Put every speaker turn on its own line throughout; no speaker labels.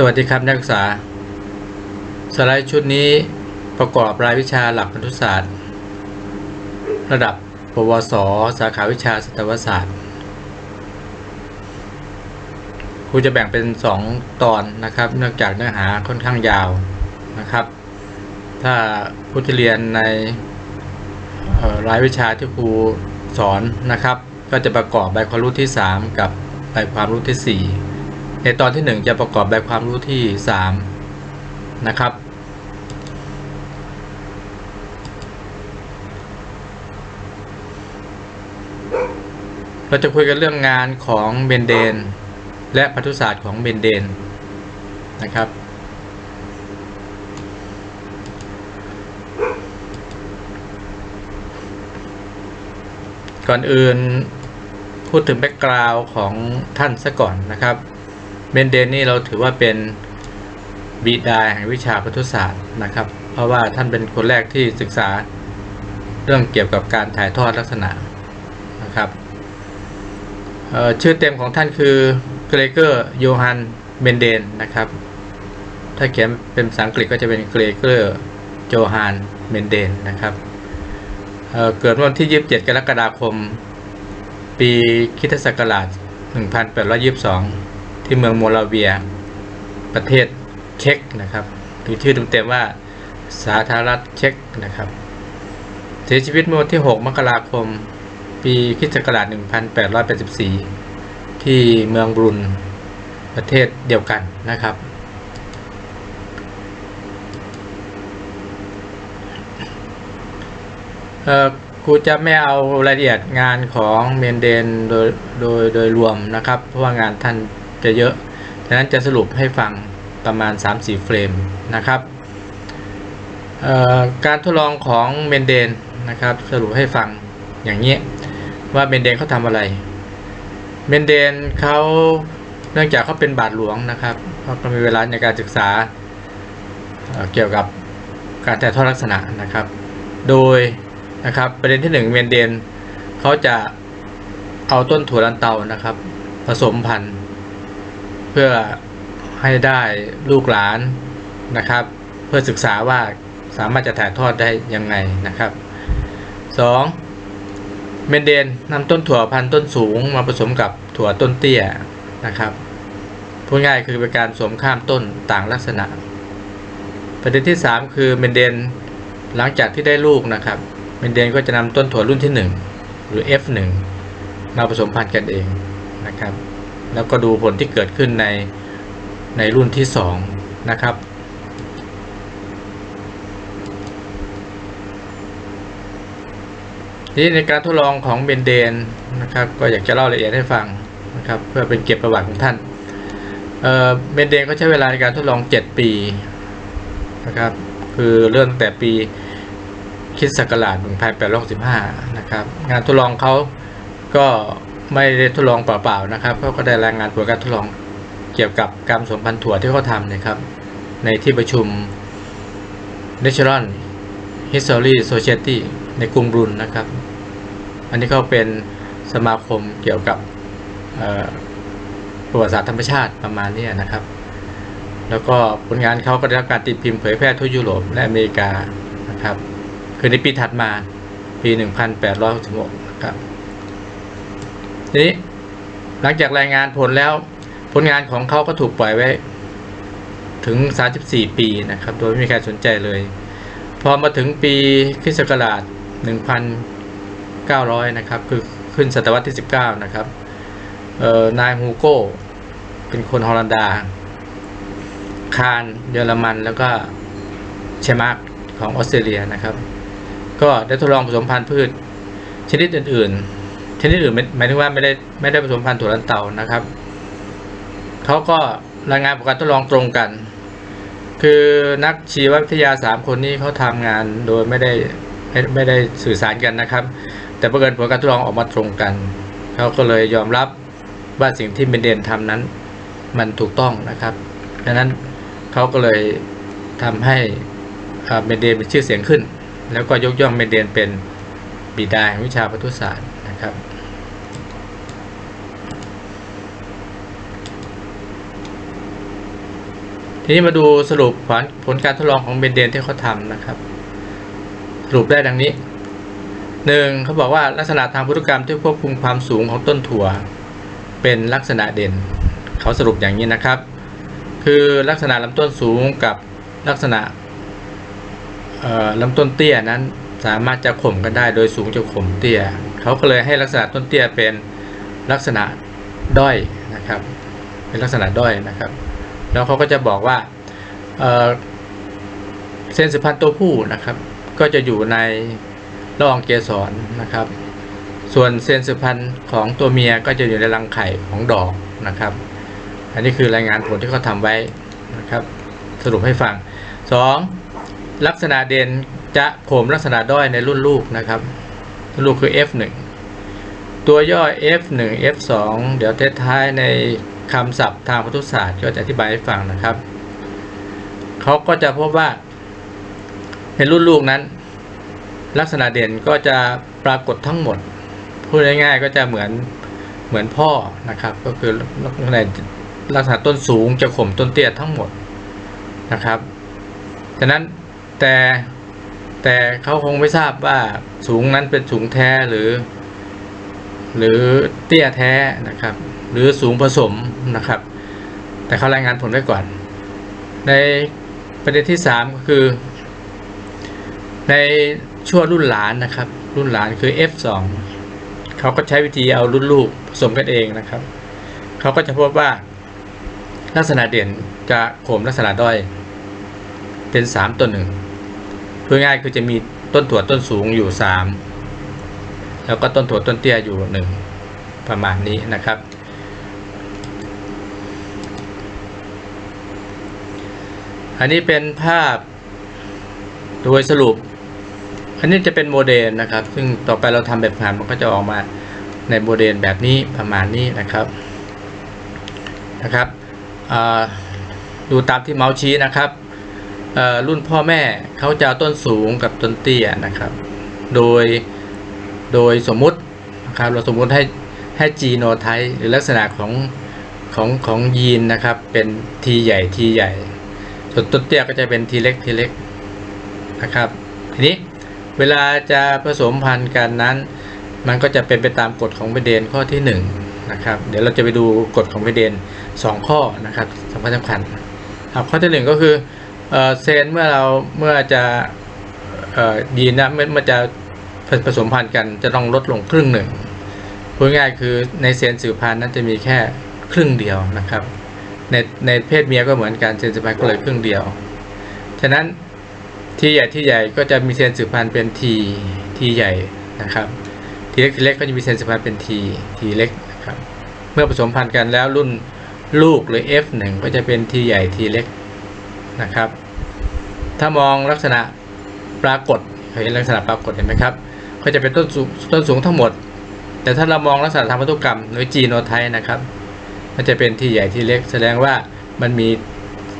สวัสดีครับนักศึกษา สไลด์ชุดนี้ประกอบรายวิชาหลักพันธุศาสตร์ ระดับ ปวส สาขาวิชาสัตวศาสตร์ครูจะแบ่งเป็น 2 ตอนนะครับ เนื่องจากเนื้อหาค่อนข้างยาวนะครับ ถ้าผู้ที่เรียนในรายวิชาที่ครูสอนนะครับ ก็จะประกอบใบความรู้ที่ 3 กับใบความรู้ที่ 4 ในตอนที่ 1 จะประกอบใบบความรู้ที่ 3 นะครับ เราจะคุยกันเรื่องงานของเบนเดน และพันธุศาสตร์ของเบนเดนนะครับก่อนอื่นพูดถึงแบ็กกราวของท่านซะก่อนนะครับ เบนเดนนี่เราถือว่าเป็นบิดาแห่งวิชาพันธุศาสตร์นะครับ เพราะว่าท่านเป็นคนแรกที่ศึกษาเรื่องเกี่ยวกับการถ่ายทอดลักษณะนะครับชื่อเต็มของท่านคือเกรเกอร์โยฮันเบนเดนนะครับ ถ้าเขียนเป็นภาษาอังกฤษก็จะเป็นเกรเกอร์โจฮันเบนเดนนะครับเเกิดวันที่ 27 กรกฎาคม ปีคริสตศักราช 1822 ที่เมืองโมลาเวีย ประเทศเช็กนะครับหรือชื่อเต็มๆว่าสาธารณรัฐเช็กนะครับ เสียชีวิตเมื่อวันที่ 6 มกราคม ปีคิศกราช1884 ที่เมืองบรุนประเทศเดียวกันนะครับ เอ่อครูจะไม่เอารายละเอียดงานของเมนเดนโดยโดยโดยรวมนะครับ เพราะว่างานท่าน จะเยอะดังนั้นจะสรุปให้ฟังประมาณ 3-4 เฟรมนะครับการทดลองของเมนเดนนะครับสรุปให้ฟังอย่างนี้ว่าเมนเดนเขาทำอะไร เมนเดนเขาเนื่องจากเขาเป็นบาทหลวงนะครับเขาก็มีเวลาในการศึกษาเเกี่ยวกับการถ่ายทอดลักษณะนะครับ โดยนะครับประเด็นที่หนึ่งเมนเดนเขาจะเอาต้นถั่วลันเตานะครับ ผสมพันธุ์ พื่อให้ได้ลูกหลานนะครับ เพื่อศึกษาว่าสามารถจะถ่ายทอดได้ยังไงนะครับ 2. เมนเดนนำต้นถั่วพันธุ์ต้นสูงมาผสมกับถั่วต้นเตี้ยนะครับพูดง่ายคือเป็นการสวมข้ามต้นต่างลักษณะ ประเด็นที่ 3 คือเมนเดนหลังจากที่ได้ลูกนะครับเมนเดนก็จะนำต้นถั่วรุ่นที่ 1 หรือ F1 มาผสมพันธุ์กันเองนะครับ แล้วก็ดูผลที่เกิดขึ้นในในรุ่นที่ 2 นะครับ นี้ในการทดลองของเบนเดนนะครับ ก็อยากจะเล่ารายละเอียดให้ฟังนะครับ เพื่อเป็นเก็บประวัติของท่านเเบนเดนก็ใช้เวลาในการทดลอง 7 ปีนะครับ คือเริ่มตั้งแต่ปีคริดศักราช1865 นะครับ งานทดลองเขาก็ ไม่ได้ทดลองเปล่าๆนะครับเขาก็ได้รายงานผลการทดลองเกี่ยวกับการผสมพันธุ์ถั่วที่เขาทำนะครับ ในที่ประชุม Natural History Society ในกรุงบรุนนะครับ อันนี้ก็เป็นสมาคมเกี่ยวกับประวัติศาสตร์ธรรมชาติประมาณนี้นะครับ แล้วก็ผลงานเขาก็ได้รับการตีพิมพ์เผยแพร่ทั่วยุโรปและอเมริกานะครับ คือในปีถัดมาปี 1866นะครับ ทีนี้หลังจากรายงานผลแล้วผลงานของเขาก็ถูกปล่อยไว้ ถึง 34 ปีนะครับ โดยไม่มีใครสนใจเลย พอมาถึงปีคริสต์ศักราช 1900 นะครับ คือขึ้นศตวรรษที่ 19 นะครับนายฮูโก้ เป็นคนฮอลันดา คานเยอรมันแล้วก็เชมาร์กของออสเตรเลียนะครับ ก็ได้ทดลองผสมพันธุ์พืชชนิดอื่น ชนิดอื่นี่หมายถึงว่าไม่ได้ไม่ได้ผสมพันธุ์ถั่วลันเตานะครับเขาก็รายงานผลการทดลองตรงกัน คือนักชีววิทยาสามคนนี้เขาทำงานโดยไม่ได้ไม่ได้สื่อสารกันนะครับ แต่ประเกินผลการทดลองออกมาตรงกันเขาก็เลยยอมรับว่าสิ่งที่เบนเดนทำนั้น มันถูกต้องนะครับดังนั้นเขาก็เลยทำให้เบนเดนมีชื่อเสียงขึ้น แล้วก็ยกย่องเบนเดนเป็นบิดาแห่งวิชาพันธุศาสตร์นะครับ ทีนี้มาดูสรุปผลผลการทดลองของเบนเดนที่เขาทำนะครับ สรุปได้ดังนี้หนึ่งเขาบอกว่าลักษณะทางพันธุกรรมที่ควบคุมความสูงของต้นถั่ว เป็นลักษณะเด่น เขาสรุปอย่างนี้นะครับ คือลักษณะลำต้นสูงกับลักษณะลำต้นเตี้ยนั้นสามารถจะข่มกันได้โดยสูงจะข่มเตี้ย เขาก็เลยให้ลักษณะต้นเตี้ยเป็นลักษณะด้อยนะครับ เป็นลักษณะด้อยนะครับ แล้วเขาก็จะบอกว่าเอ่อเส้นสืบพันธุ์ตัวผู้นะครับ ก็จะอยู่ในรองเกสรนะครับ ส่วนเซนสืบพันธุ์ของตัวเมียก็จะอยู่ในรังไข่ของดอกนะครับ อันนี้คือรายงานผลที่เขาทำไว้นะครับ สรุปให้ฟัง 2. ลักษณะเด่นจะผมลักษณะด้อยในรุ่นลูกนะครับลูกคือ F1 ตัวย่อ F1 F2 เดี๋ยวท้ายใน คำศัพท์ทางพันธุศาสตร์ก็จะอธิบายให้ฟังนะครับ เขาก็จะพบว่า ในรุ่นลูกนั้น ลักษณะเด่นก็จะปรากฏทั้งหมด พูดง่ายๆก็จะเหมือนเหมือนพ่อนะครับ ก็คือลักษณะลักษณะต้นสูงจะข่มต้นเตี้ยทั้งหมดนะครับฉะนั้นแต่แต่เขาคงไม่ทราบว่าสูงนั้นเป็นสูงแท้หรือ หรือเตี้ยแท้นะครับ หรือสูงผสมนะครับ แต่เขารายงานผลไว้ก่อน ในประเด็นที่ 3 ก็คือ ในช่วงรุ่นหลานนะครับ รุ่นหลานคือ F2 เขาก็ใช้วิธีเอารุ่นลูกผสมกันเองนะครับ เขาก็จะพบว่าลักษณะเด่นจะขมลักษณะด้อย เป็น 3 ตัวหนึ่งเพื่อง่ายคือจะมีต้นถั่วต้นสูงอยู่ 3 แล้วก็ต้นถั่วต้นเตี้ยอยู่ 1 ประมาณนี้นะครับ อันนี้เป็นภาพโดยสรุป อันนี้จะเป็นโมเดลนะครับ ซึ่งต่อไปเราทำแบบผ่านมันก็จะออกมาในโมเดลแบบนี้ประมาณนี้นะครับนะครับดูตามที่เมาส์ชี้นะครับรุ่นพ่อแม่เขาจะต้นสูงกับต้นเตี้ยนะครับ โดยโดยสมมุตินะครับเราสมมุติให้ให้จีโนไทป์หรือลักษณะของของของยีนนะครับเป็นทีใหญ่ทีใหญ่ ส่วนต้นเตี้ยก็จะเป็นทีเล็กทีเล็กนะครับ ทีนี้เวลาจะผสมพันธุ์กันนั้น มันก็จะเป็นไปตามกฎของเบเดนข้อที่1นงนะครับ เดี๋ยวเราจะไปดูกฎของเบเดน 2 ข้อนะครับสำคัญสำคัญครับข้อที่หนึ่งก็คือเซนเมื่อเราเมื่อจะเอ่อยีนนะเมื่อเมื่อจะผสมพันธุ์กันจะต้องลดลงครึ่งหนึ่งพูดง่ายคือในเซนสืบพันธุ์นั้นจะมีแค่ครึ่งเดียวนะครับ ในในเพศเมียก็เหมือนกันเซนสืบพันธุ์ก็เลยครึ่งเดียว ฉะนั้นทีใหญ่ที่ใหญ่ก็จะมีเซนสืบพันธุ์เป็นทีทีใหญ่นะครับทีเล็กทีเล็กก็จะมีเซนสืบพันธุ์เป็นทีทีเล็กนะครับเมื่อผสมพันธุ์กันแล้วรุ่นลูกหรือ F1 ก็จะเป็นทีใหญ่ทีเล็กนะครับ ถ้ามองลักษณะปรากฏเห็นลักษณะปรากฏเห็นไหมครับก็จะเป็นต้นสูงต้นสูงทั้งหมด แต่ถ้าเรามองลักษณะทางพันธุกรรมหรือจีโนไทป์นะครับ มันจะเป็นที่ใหญ่ที่เล็ก แสดงว่ามันมี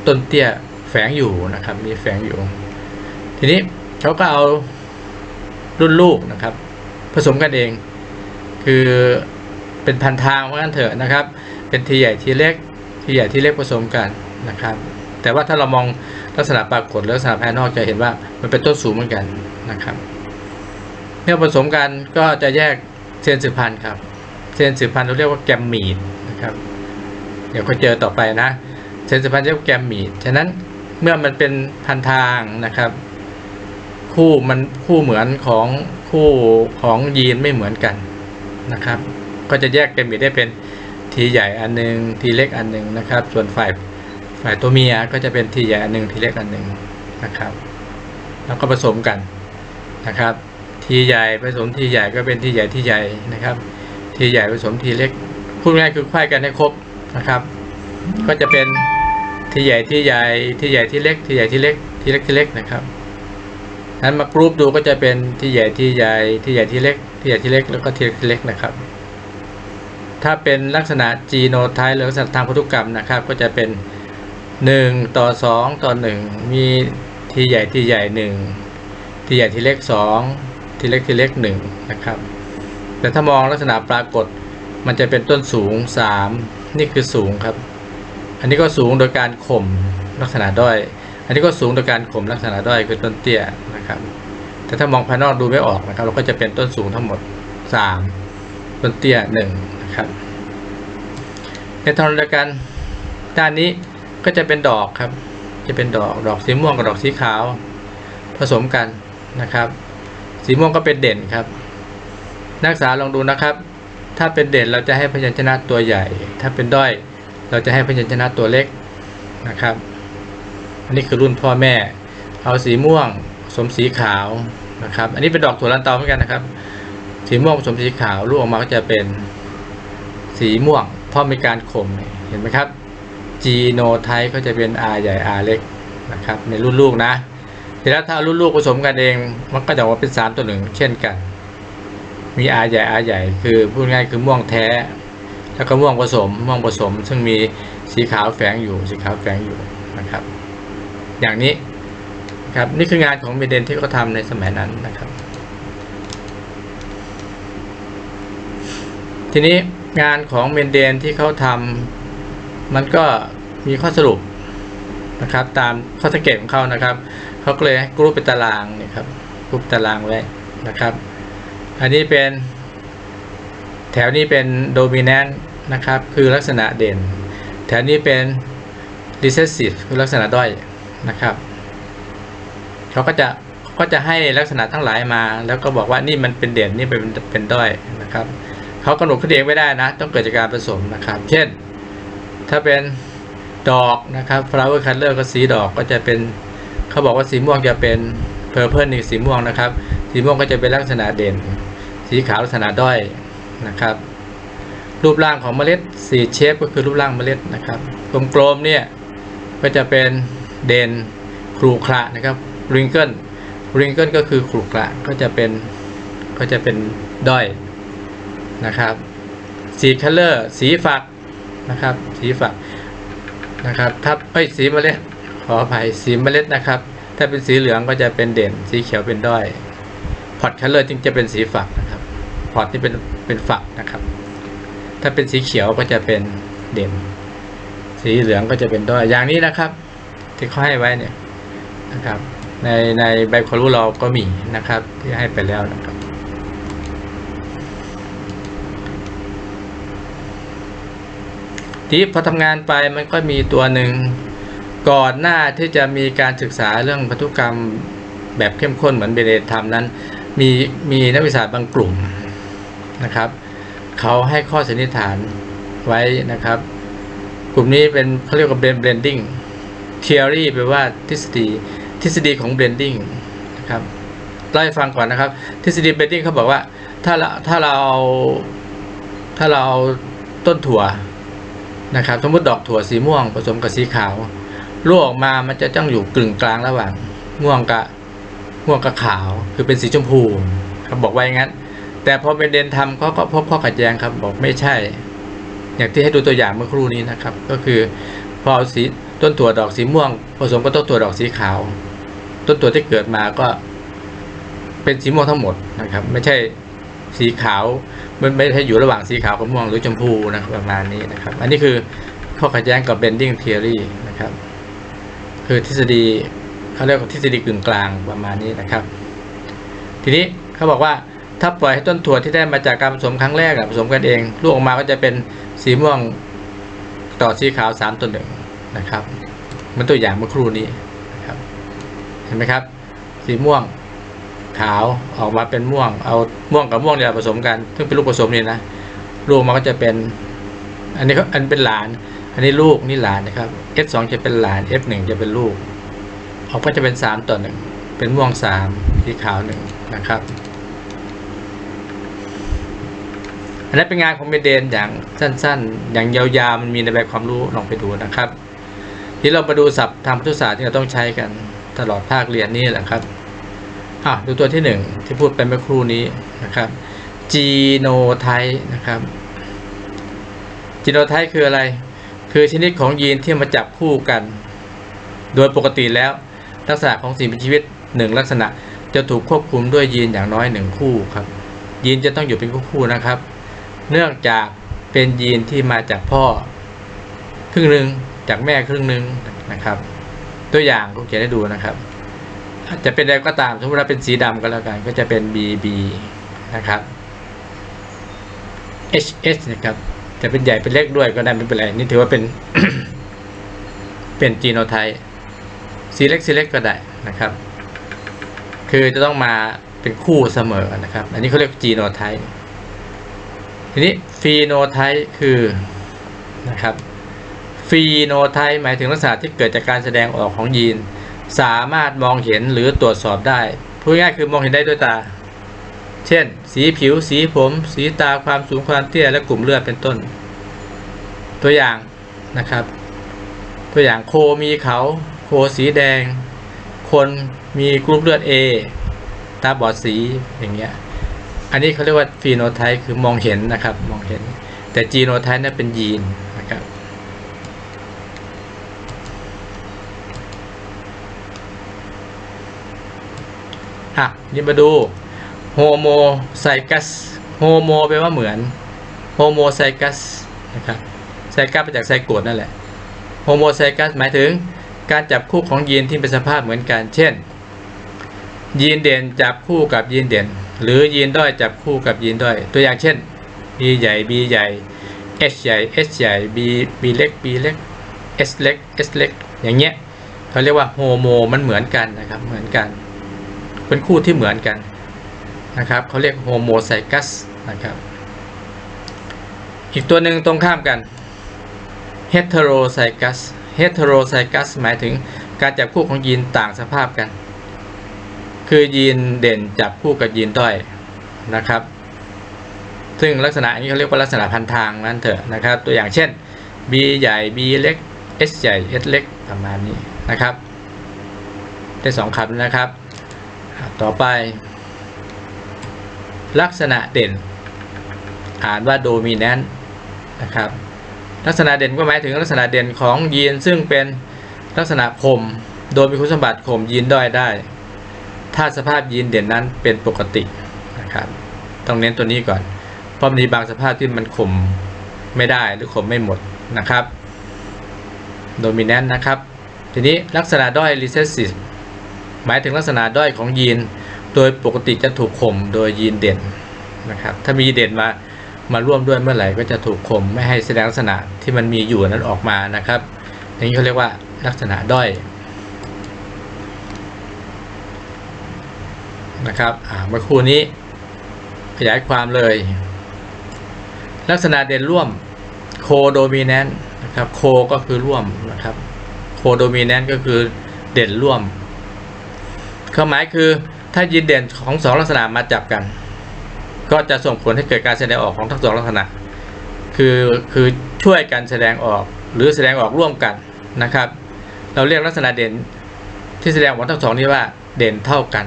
ต้นเตี้ยแฝงอยู่นะครับ มีแฝงอยู่ ทีนี้เขาก็เอารุ่นลูกนะครับ ผสมกันเอง คือเป็นพันทางว่างั้นเถอะนะครับ เป็นทีใหญ่ทีเล็ก ทีใหญ่ทีเล็กผสมกันนะครับ แต่ว่าถ้าเรามองลักษณะปรากฏลักษณะภายนอกจะเห็นว่ามันเป็นต้นสูงเหมือนกันนะครับเมื่อผสมกันก็จะแยกเซนสืบพันธุ์ครับ เซนสืบพันธุ์เราเรียกว่าแกมมีดนะครับ เดี๋ยวก็เจอต่อไปนะเซนสืบพันธ์เรียกว่าแกมมีดฉะนั้นเมื่อมันเป็นพันทางนะครับ คู่มันคู่เหมือนของคู่ของยีนไม่เหมือนกันนะครับ ก็จะแยกแกมมีดได้เป็นทีใหญ่อันหนึงทีเล็กอันหนึงนะครับ ส่วนฝ่ายฝ่ายตัวเมียก็จะเป็นทีใหญ่อันหนึงทีเล็กอันหนึงนะครับ แล้วก็ผสมกันนะครับ ทีใหญ่ผสมทีใหญ่ก็เป็นทีใหญ่ทีใหญ่นะครับ ทีใหญ่ผสมทีเล็กพูดง่ายคือควายกันให้ครบ นะครับ ก็จะเป็นที่ใหญ่ที่ใหญ่ที่ใหญ่ที่เล็กที่ใหญ่ที่เล็กที่เล็กที่เล็กนะครับนั้นมากรุ๊ปดูก็จะเป็นที่ใหญ่ที่ใหญ่ที่ใหญ่ที่เล็ก ที่ใหญ่ที่เล็กแล้วก็ที่เล็กที่เล็กนะครับ ถ้าเป็นลักษณะจีโนไทป์หรือลักษณะทางพันธุกรรมนะครับ ก็จะเป็น 1 ต่อ 2 ต่อ 1 มีที่ใหญ่ที่ใหญ่ 1 ที่ใหญ่ที่เล็ก 2 ที่เล็กที่เล็ก 1 นะครับ แต่ถ้ามองลักษณะปรากฏมันจะเป็นต้นสูง 3 นี่คือสูงครับ อันนี้ก็สูงโดยการข่มลักษณะด้อย อันนี้ก็สูงโดยการข่มลักษณะด้อยคือต้นเตี้ยนะครับ แต่ถ้ามองภายนอกดูไม่ออกนะครับ เราก็จะเป็นต้นสูงทั้งหมด 3 ต้นเตี้ย1นะครับในทางเดียวกันด้านนี้ก็จะเป็นดอกครับ จะเป็นดอกดอกสีม่วงกับดอกสีขาว ผสมกันนะครับ สีม่วงก็เป็นเด่นครับ นักศึกษาลองดูนะครับ ถ้าเป็นเด่นเราจะให้พยัญชนะตัวใหญ่ ถ้าเป็นด้อยเราจะให้พยัญชนะตัวเล็กนะครับ อันนี้คือรุ่นพ่อแม่ เอาสีม่วงผสมสีขาวนะครับ อันนี้เป็นดอกถั่วลันเตาเหมือนกันนะครับ สีม่วงผสมสีขาวลูกออกมาก็จะเป็นสีม่วงเพราะมีการข่มเห็นไหมครับจีโนไทป์ก็จะเป็น R ใหญ่ R เล็กนะครับในรุ่นลูกนะทีแล้วถ้าเอารุ่นลูกผสมกันเองมันก็จะออกมาเป็นสารตัวหนึ่งเช่นกัน มี R ใหญ่ R ใหญ่คือพูดง่ายคือม่วงแท้ แล้วก็ม่วงผสมม่วงผสม ซึ่งมีสีขาวแฝงอยู่สีขาวแฝงอยู่นะครับ อย่างนี้ครับนี่คืองานของเมเดนที่เขาทำในสมัยนั้นนะครับ ทีนี้งานของเมนเดนที่เขาทำมันก็มีข้อสรุปนะครับ ตามข้อสังเกตของเขานะครับเขาก็เลยให้กรุ๊ปเป็นตารางนี่ครับกรุ๊ปตารางไว้นะครับ อันนี้เป็นแถวนี้เป็นโดมิเนนต์นะครับ คือลักษณะเด่น แถวนี้เป็น recessive คือลักษณะด้อยนะครับเขาก็จะก็จะให้ลักษณะทั้งหลายมา แล้วก็บอกว่านี่มันเป็นเด่นนี่เป็นเป็นด้อยนะครับเขากำหนดขึ้นเองไม่ได้นะ ต้องเกิดจากการผสมนะครับ เช่น ถ้าเป็นดอกนะครับ flower color ก็สีดอกก็จะเป็นเขาบอกว่าสีม่วงจะเป็น purple นี่สีม่วงนะครับ สีม่วงก็จะเป็นลักษณะเด่น สีขาวลักษณะด้อยนะครับ รูปร่างของเมล็ดสีเชฟก็คือรูปร่างเมล็ดนะครับกลมๆเนี่ยก็จะเป็นเด่นครูคระนะครับ wrinkle wrinkle ก็คือครูคระก็จะเป็นก็จะเป็นด้อยนะครับ สีคัลเลอร์สีฝักนะครับ สีฝักนะครับถ้าเอ้สีเมล็ดขออภัยสีเมล็ดนะครับ ถ้าเป็นสีเหลืองก็จะเป็นเด่น สีเขียวเป็นด้อยพอตคัลเลอร์จึงจะเป็นสีฝักนะครับ พอตที่เป็นเป็นฝักนะครับ ถ้าเป็นสีเขียวก็จะเป็นเด่น สีเหลืองก็จะเป็นด้อยอย่างนี้นะครับ ที่เขาให้ไว้เนี่ยนะครับ ในในใบความรู้เราก็มีนะครับที่ให้ไปแล้วนะครับทีพอทำงานไปมันก็มีตัวหนึ่งก่อนหน้าที่จะมีการศึกษาเรื่องพันธุกรรมแบบเข้มข้นเหมือนเบเดทำนั้น มีมีนักวิชาบางกลุ่ม นะครับเขาให้ข้อสันนิษฐานไว้นะครับ กลุ่มนี้เป็นเขาเรียกว่า blending theory แปลว่าทฤษฎีทฤษฎีของ blending นะครับเล่าให้ฟังก่อนนะครับ ทฤษฎี blending เขาบอกว่าถ้าเราถ้าเราเอาถ้าเราเอาต้นถั่วนะครับสมมติดอกถั่วสีม่วงผสมกับสีขาวลูกออกมามันจะต้องอยู่กึ่งกลางระหว่างม่วงกับม่วงกับขาว คือเป็นสีชมพูเขาบอกไว้อย่างนั้น แต่พอเป็นเดนทำเขาก็พบข้อขัดแย้งครับบอกไม่ใช่ อย่างที่ให้ดูตัวอย่างเมื่อครู่นี้นะครับ ก็คือพอเอสีต้นถั่วดอกสีม่วง ผสมกับต้นถั่วดอกสีขาว ต้นถั่วที่เกิดมาก็ เป็นสีม่วงทั้งหมดนะครับ ไม่ใช่สีขาวมันไม่ใช่อยู่ระหว่างสีขาวกับม่วงหรือชมพูนะประมาณนี้นะครับ อันนี้คือข้อขัดแย้งกับ bending theory นะครับ คือทฤษฎีเขาเรียกว่าทฤษฎีกึ่งกลางประมาณนี้นะครับ ทีนี้เขาบอกว่า ถ้าปล่อยให้ต้นถั่วที่ได้มาจากการผสมครั้งแรกผสมกันเองลูกออกมาก็จะเป็นสีม่วงต่อสีขาวสามต่อหนึ่งนะครับเหมันตัวอย่างเมื่อครู่นี้นะครับเห็นไหมครับ สีม่วงขาวออกมาเป็นม่วง เอาม่วงกับม่วงเนี่ยผสมกัน ซึ่งเป็นลูกผสมนี่นะลูกมันก็จะเป็น อันนี้อันเป็นหลาน อันนี้ลูกนี่หลานนะครับ F2 จะเป็นหลาน F1 จะเป็นลูกออกก็จะเป็นสามต่อหนึ่งเป็นม่วงสามสีขาวหนึ่งนะครับ อันนั้นเป็นงานของเมเดนอย่างสั้น ๆ อย่างยาวๆมันมีในแบบความรู้ลองไปดูนะครับที่เรามาดูศัพท์ทางพุทธศาสตร์ที่เราต้องใช้กันตลอดภาคเรียนนี่แหละครับอะดูตัวที่หนึ่งที่พูดไปเมื่อครู่นี้นะครับจีโนไทนะครับจีโนไทคืออะไร คือชนิดของยีนที่มาจับคู่กัน โดยปกติแล้วลักษณะของสิ่งมีชีวิตหนึ่งลักษณะจะถูกควบคุมด้วยยีนอย่างน้อยหนึ่งคู่ครับยีนจะต้องอยู่เป็นคู่ๆนะครับ เนื่องจากเป็นยีนที่มาจากพ่อ ครึ่งหนึ่งจากแม่ครึ่งหนึ่งนะครับ ตัวอย่างผมเขียนให้ดูนะครับจะเป็นอะไรก็ตามสมมติว่าเป็นสีดำก็แล้วกัน ก็จะเป็น BB นะครับ HS นะครับ จะเป็นใหญ่เป็นเล็กด้วยก็ได้ไม่เป็นไร นี่ถือว่าเป็น เป็นจีโนไทป์สีเล็กสีเล็กก็ได้นะครับ คือจะต้องมาเป็นคู่เสมอนะครับ อันนี้เขาเรียกจีโนไทป์ ทีนี้ฟีโนไทป์คือนะครับฟีโนไทป์หมายถึงลักษณะที่เกิดจากการแสดงออกของยีน สามารถมองเห็นหรือตรวจสอบได้พูดง่ายคือมองเห็นได้ด้วยตา เช่น สีผิว สีผม สีตาความสูงความเตี้ยและกลุ่มเลือดเป็นต้น ตัวอย่างนะครับ ตัวอย่างโคมีเขาโคสีแดง คนมีกรุ๊ปเลือด A ตาบอดสีอย่างเงี้ย อันนี้เขาเรียกว่าฟีโนไทป์คือมองเห็นนะครับ มองเห็น แต่จีโนไทป์นั่เป็นยีนนะครับอะนี่มาดูโฮโมไซกัสโฮโมแปลว่าเหมือนโฮโมไซกัสนะครับไซกัสมาจากไซโกดนั่นแหละโฮโมไซกัสหมายถึงการจับคู่ของยีนที่เป็นสภาพเหมือนกัน เช่น ยีนเด่นจับคู่กับยีนเด่น หรือยีนด้อยจับคู่กับยีนด้อย ตัวอย่างเช่น B ใหญ่ B ใหญ่ H ใหญ่ H ใหญ่ B B เล็ก B เล็ก S เล็ก S เล็ก อย่างเงี้ยเขาเรียกว่าโฮโมมันเหมือนกันนะครับ เหมือนกัน เป็นคู่ที่เหมือนกันนะครับเขาเรียกโฮโมไซกัสนะครับ อีกตัวหนึ่งตรงข้ามกันเฮตโรไซกัสเฮตโรไซกัสหมายถึงการจับคู่ของยีนต่างสภาพกัน คือยีนเด่นจับคู่กับยีนด้อยนะครับ ซึ่งลักษณะนี้เขาเรียกว่าลักษณะพันทางนั้นเถอะนะครับ ตัวอย่างเช่น B ใหญ่ B เล็ก S ใหญ่ S เล็กประมาณนี้นะครับ ได้สองคำนะครับ ต่อไป ลักษณะเด่น อ่านว่า dominant นะครับ ลักษณะเด่นก็หมายถึงลักษณะเด่นของยีนซึ่งเป็นลักษณะข่มโดยมีคุณสมบัติข่มยีนด้อยได้ ถ้าสภาพยีนเด่นนั้นเป็นปกตินะครับต้องเน้นตัวนี้ก่อน เพราะมีบางสภาพที่มันข่มไม่ได้หรือข่มไม่หมดนะครับ dominant นะครับ ทีนี้ลักษณะด้อย recessive หมายถึงลักษณะด้อยของยีน โดยปกติจะถูกข่มโดยยีนเด่นนะครับ ถ้ามีเด่นมามาร่วมด้วยเมื่อไหร่ก็จะถูกข่มไม่ให้แสดงลักษณะที่มันมีอยู่นั้นออกมานะครับอย่างนี้เขาเรียกว่าลักษณะด้อย นะครับเมื่อครู่นี้ขยายความเลย ลักษณะเด่นร่วมโคโดมิแนนต์นะครับโคก็คือร่วมนะครับโคโดมิแนนต์ก็คือเด่นร่วมความหมายคือถ้ายีนเด่นของสองลักษณะมาจับกัน ก็จะส่งผลให้เกิดการแสดงออกของทั้งสองลักษณะ คือคือช่วยกันแสดงออกหรือแสดงออกร่วมกันนะครับ เราเรียกลักษณะเด่นที่แสดงออกทั้งสองนี้ว่าเด่นเท่ากัน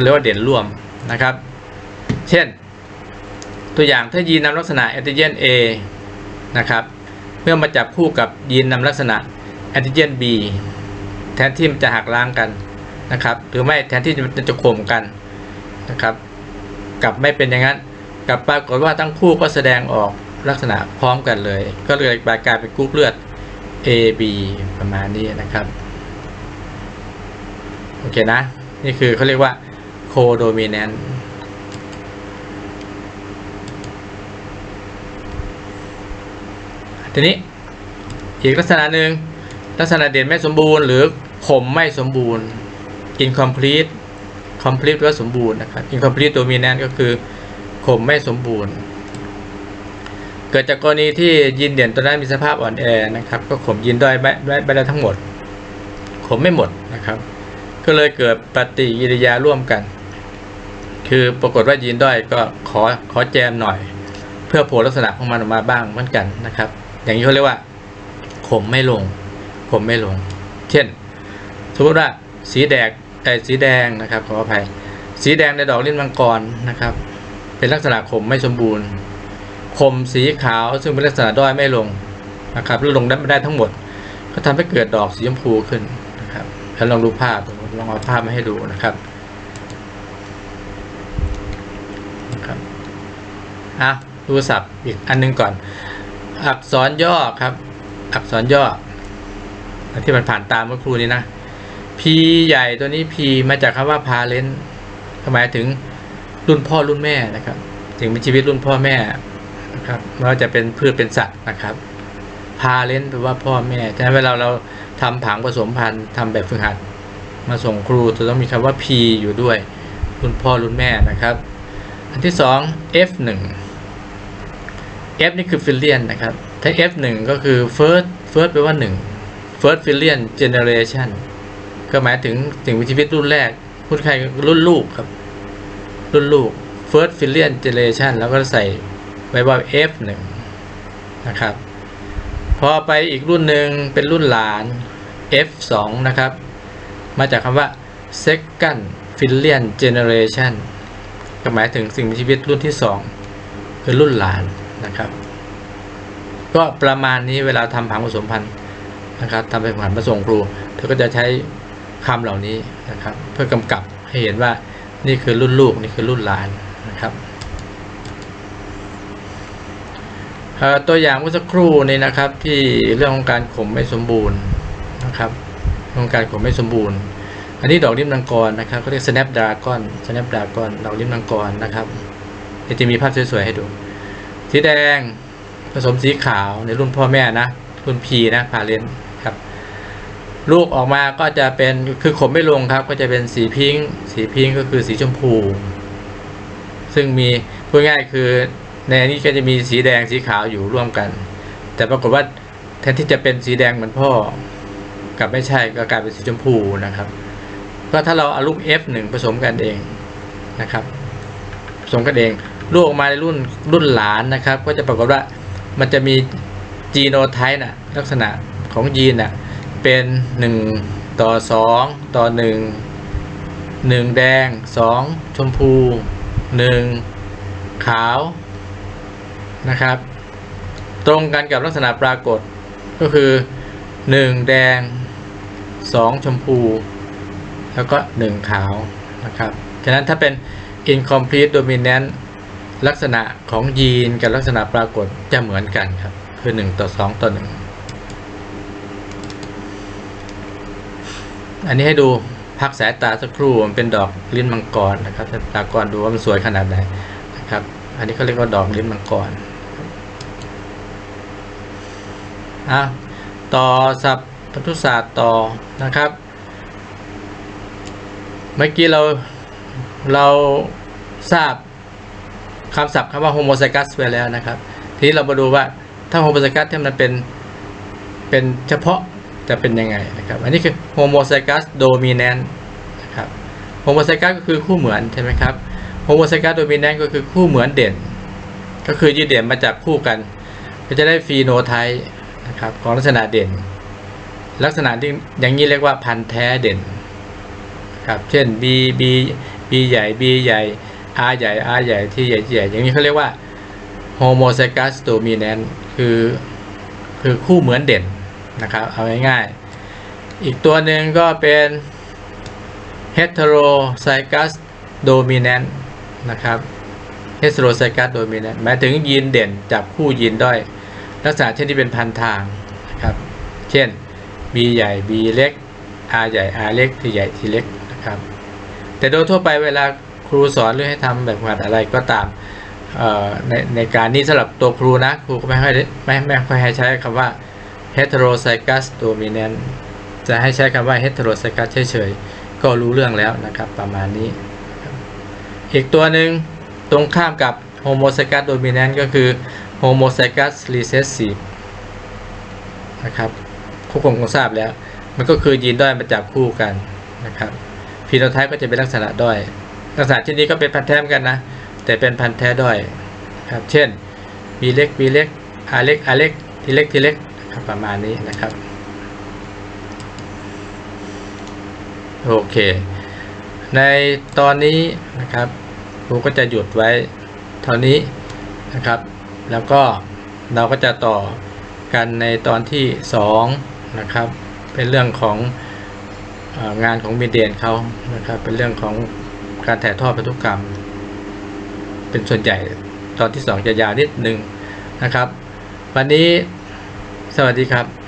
เรียกว่าเด่นร่วมนะครับ เช่น ตัวอย่างถ้ายีนนำลักษณะแอนติเจน A นะครับเมื่อมาจับคู่กับยีนนำลักษณะแอนติเจน B แทนที่มันจะหักล้างกันนะครับ หรือไม่แทนที่มันจะข่มกันนะครับกลับไม่เป็นอย่างนั้นกลับปรากฏว่าทั้งคู่ก็แสดงออกลักษณะพร้อมกันเลย ก็เลยกลายเป็นกรุ๊ปเลือด A B ประมาณนี้นะครับ โอเคนะ นี่คือเขาเรียกว่า codominant ทีนี้อีกลักษณะหนึ่งลักษณะเด่นไม่สมบูรณ์ หรือขมไม่สมบูรณ์ incomplete complete ว่าสมบูรณ์นะครับ incomplete dominant ก็คือขมไม่สมบูรณ์ เกิดจากกรณีที่ยีนเด่นตัวนั้นมีสภาพอ่อนแอนะครับ ก็ขมยีนด้อยไม่ไม่ไปแล้วทั้งหมด ขมไม่หมดนะครับ ก็เลยเกิดปฏิกิริยาร่วมกัน คือปรากฏว่ายีนด้อยก็ขอขอแจมหน่อย เพื่อโผล่ลักษณะของมันออกมาบ้างเหมือนกันนะครับ อย่างนี้เขาเรียกว่าขมไม่ลงขมไม่ลง เช่น สมมติว่าสีแดงไอ้สีแดงนะครับขออภัย สีแดงในดอกลิ้นมังกรนะครับ เป็นลักษณะขมไม่สมบูรณ์ขมสีขาวซึ่งเป็นลักษณะด้อยไม่ลงนะครับแล้วลงได้ไม่ได้ทั้งหมด ก็ทำให้เกิดดอกสีชมพูขึ้นนะครับแล้วลองดูภาพลองเอาภาพมาให้ดูนะครับ อะดูศัพท์อีกอันหนึงก่อน อักษรย่อครับ อักษรย่อที่มันผ่านตามเมื่อครูนี้นะ P ใหญ่ตัวนี้ P มาจากคำว่า parent หมายถึงรุ่นพ่อรุ่นแม่นะครับสิ่งมีชีวิตรุ่นพ่อแม่นะครับไม่ว่าจะเป็นพืชเป็นสัตว์นะครับพาเลนแปลว่าพ่อแม่ฉะนั้นเวลาเราทำผังผสมพันธุ์ทำแบบฝึกหัด มาส่งครูจะต้องมีคำว่า P อยู่ด้วย รุ่นพ่อรุ่นแม่นะครับ อันที่สอง F1 F นี่คือ filian นะครับถ้า F1 ก็คือ first first แปลว่า 1 first filian generation ก็หมายถึงสิ่งมีชีวิตรุ่นแรกรุ่นใครรุ่นลูกครับ รุ่นลูก first filian generation แล้วก็ใส่ไว้ว่า F1 นะครับพอไปอีกรุ่นหนึ่งเป็นรุ่นหลาน F2 นะครับ มาจากคำว่า second filian generation ก็หมายถึงสิ่งมีชีวิตรุ่นที่ 2 คือรุ่นหลาน นะครับ ก็ประมาณนี้เวลาทำผังผสมพันธุ์นะครับทำเป็นผังผสมครู เธอก็จะใช้คำเหล่านี้นะครับ เพื่อกำกับให้เห็นว่านี่คือรุ่นลูกนี่คือรุ่นหลานนะครับตัวอย่างเมื่อสักครู่นี้นะครับที่เรื่องของการข่มไม่สมบูรณ์นะครับเรื่องของการข่มไม่สมบูรณ์ อันนี้ดอกลิ้มมังกรนะครับเขาเรียก snap dragon snap dragon ดอกลิ้มมังกรนะครับเดี๋ยวจะมีภาพสวยๆให้ดู สีแดงผสมสีขาวในรุ่นพ่อแม่นะรุ่นพีนะพาเลนครับ ลูกออกมาก็จะเป็นคือขมไม่ลงครับ ก็จะเป็นสีพิงค์สีพิงค์ก็คือสีชมพู ซึ่งมีพูดง่ายคือในนี้ก็จะมีสีแดงสีขาวอยู่ร่วมกัน แต่ปรากฏว่าแทนที่จะเป็นสีแดงเหมือนพ่อกลับไม่ใช่ก็กลายเป็นสีชมพูนะครับก็ถ้าเราเอาลูก F1 ผสมกันเองนะครับผสมกันเอง ลูกออกมาในรุ่นรุ่นหลานนะครับ ก็จะปรากฏว่ามันจะมีจีโนไทป์นะลักษณะของยีนน่ะเป็น 1 ต่อ 2 ต่อ 1 1 แดง 2 ชมพู 1 ขาวนะครับ ตรงกันกับลักษณะปรากฏก็คือ 1 แดง 2 ชมพู แล้วก็ 1 ขาวนะครับ ฉะนั้นถ้าเป็น incomplete dominant ลักษณะของยีนกับลักษณะปรากฏจะเหมือนกันครับ คือ 1 ต่อ 2 ต่อ 1 อันนี้ให้ดูพักสายตาสักครู่มันเป็นดอกลิ้นมังกรนะครับตากรดูว่ามันสวยขนาดไหนนะครับ อันนี้เขาเรียกว่าดอกลิ้นมังกรอะต่อศัพพันธุศาสตร์ต่อนะครับ เมื่อกี้เราเราทราบ คำศัพท์คำว่าโฮโมไซกัสไปแล้วนะครับ ทีนี้เรามาดูว่าถ้าโฮโมไซกัสที่มันเป็นเป็นเฉพาะจะเป็นยังไงนะครับ อันนี้คือโฮโมไซกัสโดมิ n นนนะครับโฮโมไซกัสก็คือคู่เหมือนใช่ไหมครับโฮโมไซกัสโดมิ n นนก็คือคู่เหมือนเด่น ก็คือยืดเด่นมาจากคู่กัน ก็จะได้ฟีโนไทป์นะครับของลักษณะเด่น ลักษณะที่อย่างนี้เรียกว่าพันธุ์แท้เด่นครับเช่น B B B ใหญ่ B ใหญ่ R ใหญ่ R ใหญ่ที่ใหญ่ใหญ่อย่างนี้เขาเรียกว่า homozygous dominant คือคือคู่เหมือนเด่นนะครับ เอาง่ายๆ อีกตัวหนึ่งก็เป็น heterozygous dominant นะครับ heterozygous dominant หมายถึงยีนเด่นจับคู่ยีนด้อย ลักษณะเช่นที่เป็นพันทางนะครับ เช่น B ใหญ่ B เล็ก R ใหญ่ R เล็ก T ใหญ่ T เล็กนะครับ แต่โดยทั่วไปเวลา รูสอนหรือให้ทำแบบหัดอะไรก็ตามในในการนี้สำหรับตัวครูนะครูก็ไม่ค่อยไม่ไม่ค่อยให้ใช้คำว่า heterozygous dominant จะให้ใช้คำว่า heterozygous เฉยๆก็รู้เรื่องแล้วนะครับประมาณนี้ อีกตัวหนึ่งตรงข้ามกับ homozygous dominant ก็คือ homozygous recessive นะครับคู่คงคงทราบแล้ว มันก็คือยีนด้อยมาจับคู่กันนะครับฟีโนไทป์ก็จะเป็นลักษณะด้อย ลักษณะที่นี้ก็เป็นพันธุ์แท้กันนะ แต่เป็นพันธุ์แท้ด้อยครับ เช่น B เล็ก B เล็ก R เล็ก R เล็ก T เล็ก T เล็กครับประมาณนี้นะครับ โอเค ในตอนนี้นะครับครูก็จะหยุดไว้เท่านี้นะครับ แล้วก็เราก็จะต่อกันในตอนที่ 2 นะครับ เป็นเรื่องของงานของมีเดียนเขานะครับ เป็นเรื่องของ การถ่ายทอดพันธุกรรม เป็นส่วนใหญ่ตอนที่ 2 จะยาวนิดนึงนะครับ วันนี้สวัสดีครับ